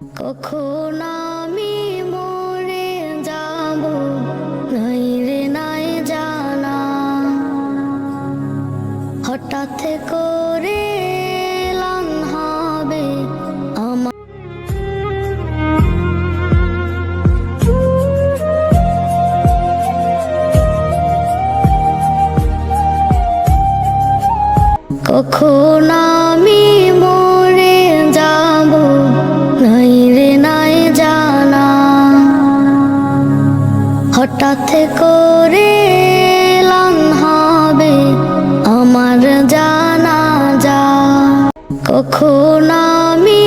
কখন আমি মরে যাব? নাই রে নাই জানা। হঠাৎ করে কখন আমি মরে হঠাৎ করে হবে আমার জানা যা কখন আমি